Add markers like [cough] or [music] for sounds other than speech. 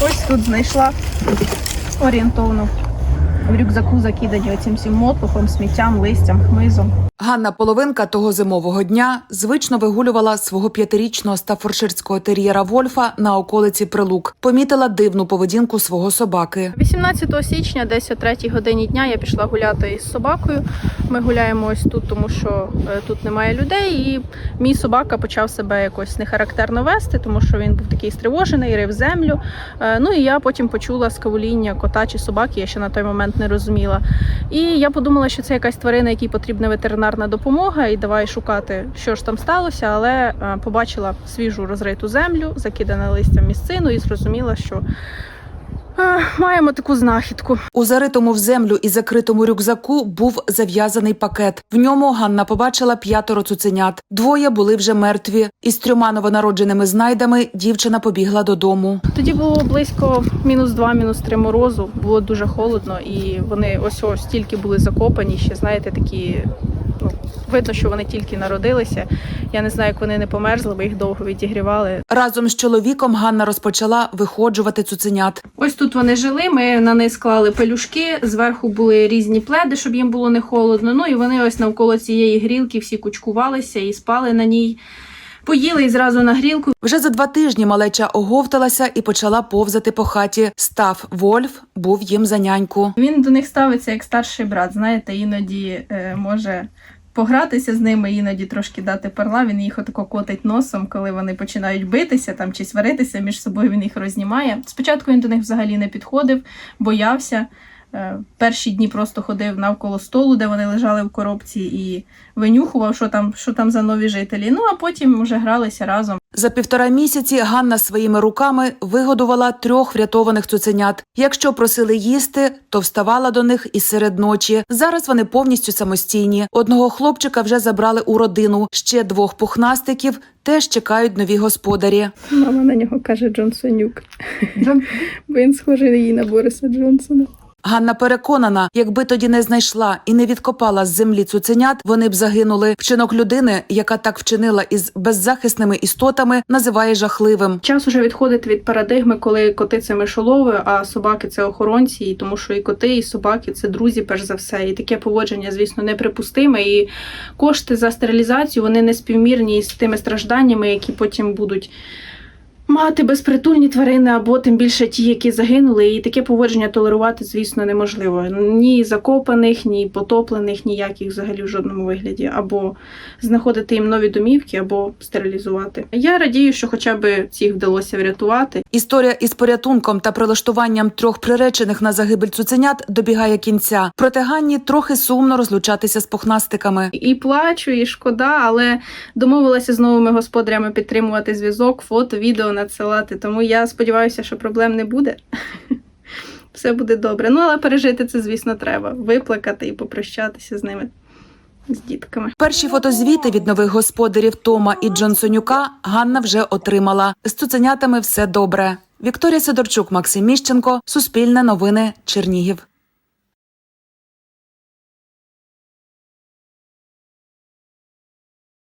Ось тут знайшла орієнтовно в рюкзаку закидані оцим всім мотлухом, сміттям, листям, хмизом. Ганна Половинка того зимового дня звично вигулювала свого п'ятирічного стафорширського тер'єра Вольфа на околиці Прилук. Помітила дивну поведінку свого собаки. 18 січня, десь о 3 годині дня, я пішла гуляти із собакою. Ми гуляємо ось тут, тому що е, тут немає людей. І мій собака почав себе якось нехарактерно вести, тому що він був такий стривожений, рив землю. Е, Ну і я потім почула скавуління кота чи собаки, я ще на той момент не розуміла. І я подумала, що це якась тварина, якій потрібна ветеринарна допомога, і давай шукати, що ж там сталося. Але е, побачила свіжу розриту землю, закидане листям місцину, і зрозуміла, що маємо таку знахідку. У заритому в землю і закритому рюкзаку був зав'язаний пакет. В ньому Ганна побачила п'ятеро цуценят. Двоє були вже мертві. Із трьома новонародженими знайдами дівчина побігла додому. Тоді було близько мінус два, мінус три морозу. Було дуже холодно, і вони ось ось тільки були закопані. Ще знаєте, такі видно, що вони тільки народилися. Я не знаю, як вони не померзли, бо їх довго відігрівали. Разом з чоловіком Ганна розпочала виходжувати цуценят. Ось тут вони жили. Ми на них склали пелюшки. Зверху були різні пледи, щоб їм було не холодно. Ну і вони ось навколо цієї грілки всі кучкувалися і спали на ній. Поїли і зразу на грілку. Вже за два тижні малеча оговталася і почала повзати по хаті. Став Вольф був їм за няньку. Він до них ставиться як старший брат. Знаєте, іноді е, може погратися з ними, іноді трошки дати перла. Він їх отако котить носом, коли вони починають битися там чи сваритися між собою. Він їх рознімає. Спочатку він до них взагалі не підходив, боявся. Е, Перші дні просто ходив навколо столу, де вони лежали в коробці, і винюхував, що там, що там за нові жителі. Ну а потім вже гралися разом. За півтора місяці Ганна своїми руками вигодувала трьох врятованих цуценят. Якщо просили їсти, то вставала до них і серед ночі. Зараз вони повністю самостійні. Одного хлопчика вже забрали у родину. Ще двох пухнастиків теж чекають нові господарі. Мама на нього каже Джонсонюк. Бо він схожий її на Бориса Джонсона. Ганна переконана, якби тоді не знайшла і не відкопала з землі цуценят, вони б загинули. Вчинок людини, яка так вчинила із беззахисними істотами, називає жахливим. Час уже відходить від парадигми, коли коти це мишолови, а собаки це охоронці, і тому що і коти, і собаки це друзі, перш за все. І таке поводження, звісно, неприпустиме. І кошти за стерилізацію вони не співмірні з тими стражданнями, які потім будуть. Мати безпритульні тварини або тим більше ті, які загинули, і таке поводження толерувати, звісно, неможливо. Ні закопаних, ні потоплених, ніяких взагалі в жодному вигляді, або знаходити їм нові домівки, або стерилізувати. Я радію, що хоча б цих вдалося врятувати. Історія із порятунком та прилаштуванням трьох приречених на загибель цуценят добігає кінця. Проте Ганні трохи сумно розлучатися з пухнастиками. І плачу, і шкода, але домовилася з новими господарями підтримувати зв'язок, фото, відео надсилати. Тому я сподіваюся, що проблем не буде. [laughs] Все буде добре. Ну, але пережити це, звісно, треба. Виплакати і попрощатися з ними, з дітками. Перші фотозвіти від нових господарів Тома і Джонсонюка Ганна вже отримала. З цуценятами все добре. Вікторія Сидорчук, Максим Міщенко, Суспільне новини, Чернігів.